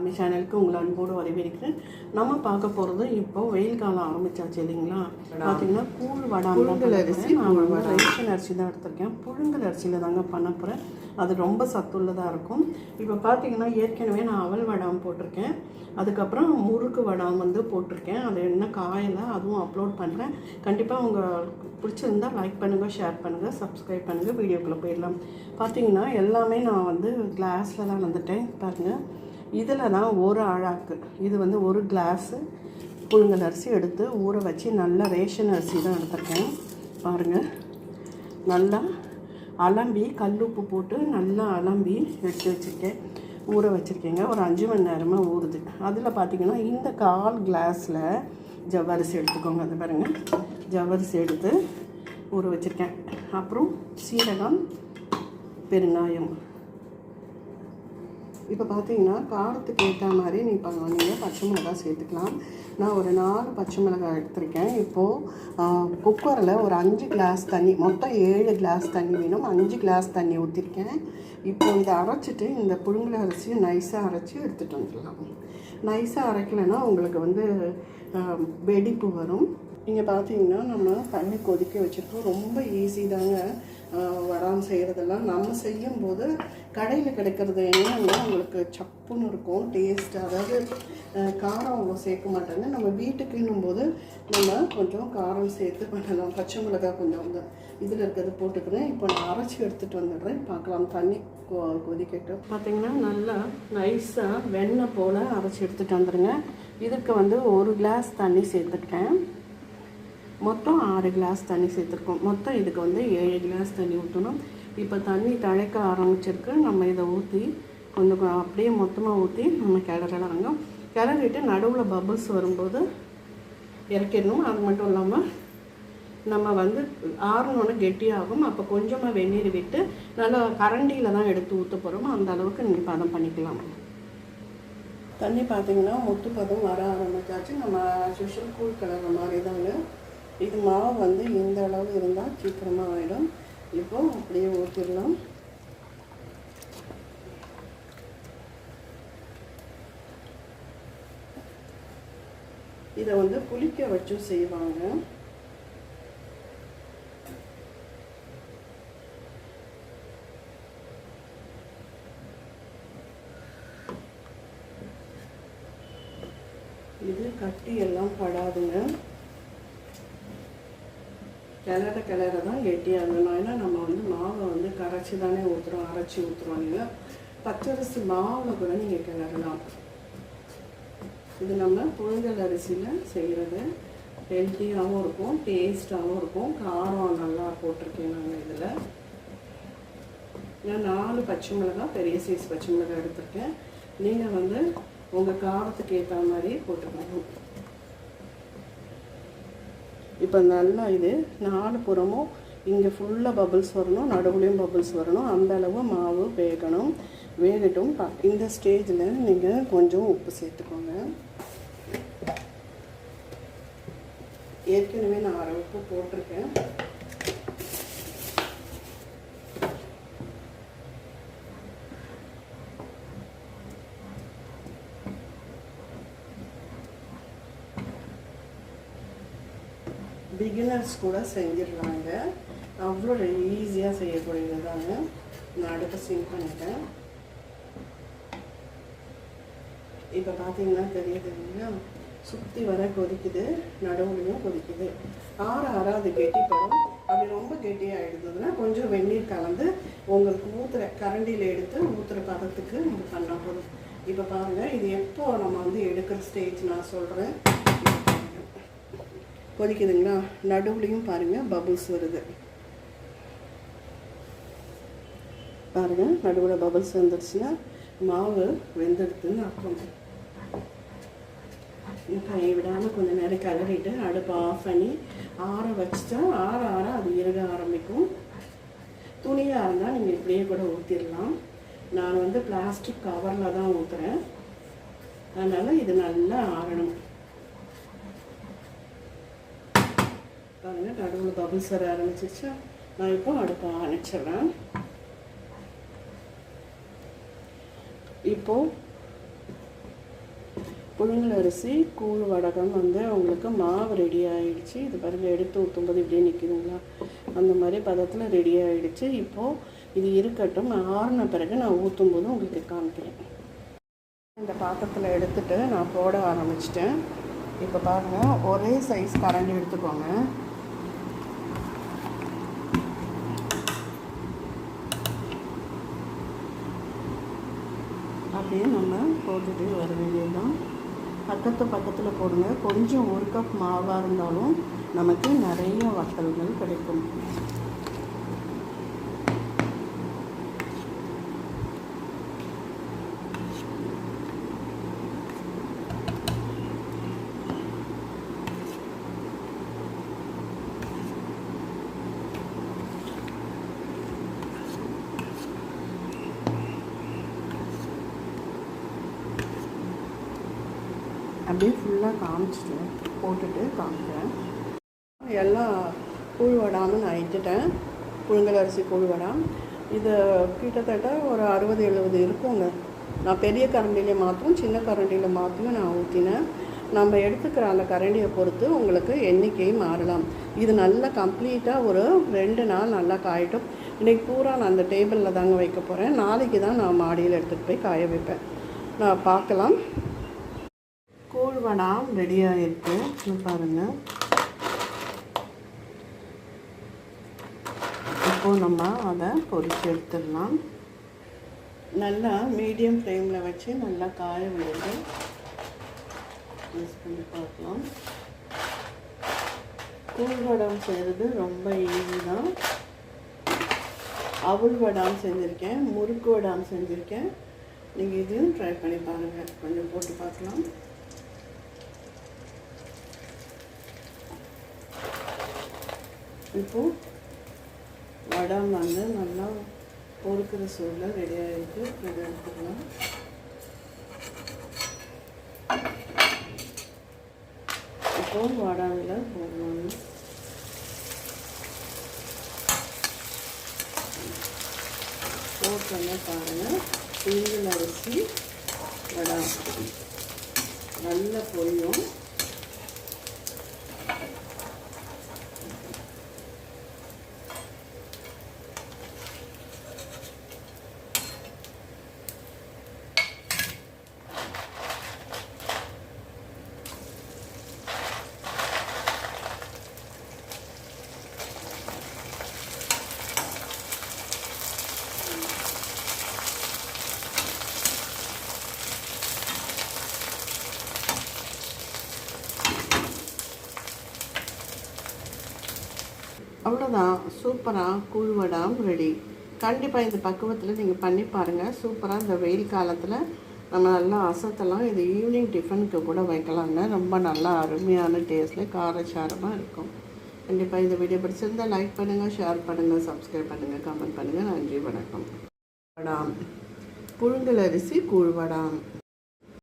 நம்ம சேனலுக்கு உங்களை அன்போடு வரவேற்கிறேன். நம்ம பார்க்க போகிறது இப்போ வெயில் காலம் ஆரம்பிச்சாச்சு இல்லைங்களா? பார்த்தீங்கன்னா கூழ் வடாம் புழுங்கல் அரிசி நான் ரேஷன் அரிசி தான் எடுத்திருக்கேன். புழுங்கல் அரிசியில் தாங்க பண்ண போகிறேன் அது ரொம்ப சத்துள்ளதாக இருக்கும். இப்போ பார்த்தீங்கன்னா ஏற்கனவே நான் அவல் வடாம் போட்டிருக்கேன். அதுக்கப்புறம் முறுக்கு வடாம் வந்து போட்டிருக்கேன். அது என்ன காயலை அதுவும் அப்லோட் பண்ணுறேன் கண்டிப்பாக உங்களுக்கு பிடிச்சிருந்தா லைக் பண்ணுங்கள் ஷேர் பண்ணுங்கள் சப்ஸ்கிரைப் பண்ணுங்கள் வீடியோக்குள்ளே போயிடலாம். பார்த்தீங்கன்னா எல்லாமே நான் வந்து கிளாஸில் தான் வந்துட்டேன். பாருங்கள் இதில் தான் ஒரு அழாக்கு இது வந்து ஒரு கிளாஸு. புழுங்கல் அரிசி எடுத்து ஊற வச்சு நல்லா ரேஷன் அரிசி தான் எடுத்துருக்கேன். பாருங்கள் நல்லா அலம்பி கல் உப்பு போட்டு நல்லா அலம்பி எடுத்து வச்சுருக்கேன். ஊற வச்சுருக்கேங்க. ஒரு அஞ்சு மணி நேரமாக ஊறுது. அதில் பார்த்தீங்கன்னா இந்த கால் கிளாஸில் ஜவ்வரிசி எடுத்துக்கோங்க. அது பாருங்கள் ஜவ்வரிசி எடுத்து ஊற வச்சுருக்கேன். அப்புறம் சீரகம் பெருங்காயம். இப்போ பார்த்தீங்கன்னா காரத்துக்கு ஏற்ற மாதிரி நீ இப்போ நீங்கள் பச்சை மிளகாய் சேர்த்துக்கலாம். நான் ஒரு நாலு பச்சை மிளகாய் எடுத்திருக்கேன். இப்போது குக்கரில் ஒரு அஞ்சு கிளாஸ் தண்ணி மொத்தம் ஏழு கிளாஸ் தண்ணி வேணும். அஞ்சு கிளாஸ் தண்ணி ஊற்றிருக்கேன் இப்போ இதை அரைச்சிட்டு இந்த புழுங்கல் அரிசியை நைஸாக அரைச்சி எடுத்துகிட்டு வந்துடலாம். நைஸாக அரைக்கலைன்னா உங்களுக்கு வந்து வெடிப்பு வரும். இங்கே பார்த்தீங்கன்னா நம்ம தண்ணி கொதிக்க வச்சுருக்கோம். ரொம்ப ஈஸி தாங்க. வராமல் செய்கிறதெல்லாம் நம்ம செய்யும்போது கடையில் கிடைக்கிறது என்னன்னா உங்களுக்கு சப்புன்னு இருக்கும் டேஸ்ட் அதாவது காரம் அவ்வளோ சேர்க்க மாட்டாங்க. நம்ம வீட்டுக்குன்னும் போது நம்ம கொஞ்சம் காரம் சேர்த்து பண்ணலாம். பச்சை மிளகாய் கொஞ்சம் வந்து இதில் இருக்கிறது போட்டுக்கிறேன். இப்போ நான் அரைச்சி எடுத்துகிட்டு வந்துடுறேன். பார்க்கலாம். தண்ணி கொ- கொதிக்கட்டும் பார்த்தீங்கன்னா நல்லா நைஸாக வெண்ணெய் போல் அரைச்சி எடுத்துகிட்டு வந்துடுங்க. இதுக்கு வந்து ஒரு கிளாஸ் தண்ணி சேர்த்துக்கிட்டேன். மொத்தம் ஆறு கிளாஸ் தண்ணி சேர்த்துருக்கோம். மொத்தம் இதுக்கு வந்து ஏழு கிளாஸ் தண்ணி ஊற்றணும் இப்போ தண்ணி தழைக்க ஆரம்பிச்சிருக்கு. நம்ம இதை ஊற்றி கொஞ்சம் அப்படியே மொத்தமாக ஊற்றி நம்ம கிளறலாங்க. கிளறிட்டு நடுவில் பபுள்ஸ் வரும்போது இறக்கிடணும். அது மட்டும் இல்லாமல் நம்ம வந்து ஆறணுன்னு கெட்டியாகும். அப்போ கொஞ்சமாக வெந்நீர் விட்டு நல்லா கரண்டியில் தான் எடுத்து ஊற்ற போகிறோமோ அந்த அளவுக்கு நீங்கள் பதம் பண்ணிக்கலாம். தண்ணி பார்த்தீங்கன்னா முத்து பதம் வர ஆரம்பிச்சாச்சு. நம்ம சுஷல் கூழ் கலர் மாதிரி தாங்க. இது மாவு வந்து இந்த அளவு இருந்தால் சீக்கிரமாக ஆகிடும் இப்போ அப்படியே ஊற்றிடலாம் இதை வந்து புளிக்க வச்சும் செய்வாங்க. இது கட்டி எல்லாம் படாதுங்க. கிளற கிளற தான் கெட்டியாகணும் ஏன்னா நம்ம வந்து மாவை வந்து கரைச்சி தானே ஊற்றுறோம் அரைச்சி ஊற்றுறோம் நீங்கள் பச்சரிசி மாவில் கூட நீங்கள் கிளறலாம் இது நம்ம புழுங்கல் அரிசியில் செய்கிறது ஹெல்த்தியாகவும் இருக்கும் டேஸ்ட்டாகவும் இருக்கும். காரம் நல்லா போட்டிருக்கேன் நாங்கள் இதில். நான் நாலு பச்சை மிளகாய் பெரிய சைஸ் பச்சை மிளகாய் எடுத்திருக்கேன். நீங்கள் வந்து உங்கள் காரத்துக்கு ஏற்ற மாதிரி போட்டுக்கணும் இப்போ நல்லா இது நாலு புறமும் இங்கே ஃபுல்லாக பபுள்ஸ் வரணும் நடுவுலையும் பபுள்ஸ் வரணும். அந்த அளவு மாவு வேகணும் வேகட்டும். ப- இந்த ஸ்டேஜில் நீங்கள் கொஞ்சம் உப்பு சேர்த்துக்கோங்க. ஏற்கனவே நான் அரை உப்பு போட்டிருக்கேன். பிகினர்ஸ் கூட செஞ்சிடுறாங்க. அவ்வளோ ஈஸியாக செய்யக்கூடியது தாங்க நான் அடுப்பை சிம் பண்ணிட்டேன். இப்போ பார்த்தீங்கன்னா தெரியுது இல்லைங்களா? சுற்றி வர கொதிக்குது நடுவுலையும் கொதிக்குது. ஆற ஆற அது கெட்டிப்படும் அப்படி ரொம்ப கெட்டியாக கெட்டியாகிடுதுன்னா கொஞ்சம் வெந்நீர் கலந்து உங்களுக்கு ஊற்றுற கரண்டியில் எடுத்து ஊற்றுற பதத்துக்கு நம்ம பண்ண போதும். இப்போ பாருங்கள் இது எப்போ நம்ம வந்து எடுக்கிற ஸ்டேஜ் நான் சொல்கிறேன் கொதிக்குதுங்களா நடுவுலையும் பாருங்கள் பபுள்ஸ் வருது. பாருங்கள் நடுவில் பபுள்ஸ் வந்துடுச்சுன்னா மாவு வெந்தெடுத்துன்னு அர்த்தம் கை விடாமல் கொஞ்சம் நேரம் கலரிட்டு அடுப்பை ஆஃப் பண்ணி ஆற வச்சுட்டா ஆற ஆற அது இறுக ஆரம்பிக்கும். துணியாக இருந்தால் நீங்கள் இப்படியே கூட ஊற்றிடலாம் நான் வந்து பிளாஸ்டிக் கவரில் தான் ஊற்றுறேன் அதனால் இது நல்லா ஆறணும். பாருங்கள் நடுவில் பபுள்ஸ் வர ஆரம்பிச்சிருச்சா. நான் இப்போ அடுப்பை அணைச்சிடுறேன் இப்போ புழுங்கல் அரிசி கூழ் வடகம் வந்து உங்களுக்கு மாவு ரெடி ஆகிடுச்சு இது பாருங்க எடுத்து ஊற்றும்போது இப்படியே நிற்கிதுங்களா அந்த மாதிரி பதத்தில் ரெடி ஆகிடுச்சு இப்போது இது இருக்கட்டும். ஆறின பிறகு நான் ஊற்றும்போது உங்களுக்கு காமிக்கிறேன். இந்த பாத்திரத்தில் எடுத்துட்டு நான் போட ஆரம்பிச்சிட்டேன். இப்போ பாருங்கள் ஒரே சைஸ் கரண்டி எடுத்துக்கோங்க அப்படியே நம்ம போட்டுட்டு வர வேண்டியதுதான். பக்கத்து பக்கத்தில் போடுங்க. கொஞ்சம் ஒரு கப் மாவாக இருந்தாலும் நமக்கு நிறைய வத்தல்கள் கிடைக்கும். அப்படியே ஃபுல்லாக காமிச்சிட்டு போட்டுட்டு காமிக்கிறேன். எல்லாம் கூழ் வடாமல் நான் இட்டுட்டேன். புழுங்கல் அரிசி கூழ் வடாம் இது கிட்டத்தட்ட ஒரு அறுபது எழுபது இருக்குங்க. நான் பெரிய கரண்டியில மாற்றும் சின்ன கரண்டியில் மாற்றியும் நான் ஊற்றினேன் நம்ம எடுத்துக்கிற அந்த கரண்டியை பொறுத்து உங்களுக்கு எண்ணிக்கை மாறலாம். இது நல்லா கம்ப்ளீட்டாக ஒரு ரெண்டு நாள் நல்லா காயட்டும். இன்றைக்கி பூரா நான் அந்த டேபிளில் தாங்க வைக்க போகிறேன் நாளைக்கு தான் நான் மாடியில் எடுத்துகிட்டு போய் காய வைப்பேன். நான் பார்க்கலாம். கூழ் ரெடி ரெடியாக இருக்குது பாருங்கள் இப்போது நம்ம அதை பொறிச்சு எடுத்துடலாம். நல்லா மீடியம் ஃப்ளேமில் வச்சு நல்லா காய விடுங்க. யூஸ் பண்ணி பார்க்கலாம். கூழ் வடம் செய்கிறது ரொம்ப ஈஸி தான். அவுள் வடாம் செஞ்சுருக்கேன் முறுக்கு வடாம் செஞ்சுருக்கேன். நீங்கள் இதையும் ட்ரை பண்ணி பாருங்கள் கொஞ்சம் போட்டு பார்க்கலாம். இப்போ வடம் வந்து நல்லா பொறுக்கிற சூழலில் ரெடி ஆகிட்டு ரெடி எடுத்துக்கலாம். இப்போ வடாவில் போடணும். போட்டோன்னே பாருங்கள் தீங்கல் அரிசி வடா நல்ல பொரியும். அவ்வளோதான் சூப்பராக கூழ்வடாம் ரெடி கண்டிப்பாக இந்த பக்குவத்தில் நீங்கள் பண்ணி பாருங்கள் சூப்பராக இந்த வெயில் காலத்தில் நம்ம நல்லா அசத்தலாம் இது ஈவினிங் டிஃபனுக்கு கூட வைக்கலாங்க ரொம்ப நல்லா அருமையான டேஸ்ட்டில் காரச்சாரமாக இருக்கும். கண்டிப்பாக இந்த வீடியோ பிடிச்சிருந்தால் லைக் பண்ணுங்கள் ஷேர் பண்ணுங்கள் சப்ஸ்கிரைப் பண்ணுங்கள் கமெண்ட் பண்ணுங்கள் நன்றி வணக்கம். வடாம் புழுங்கல் அரிசி கூழ்வடாம்.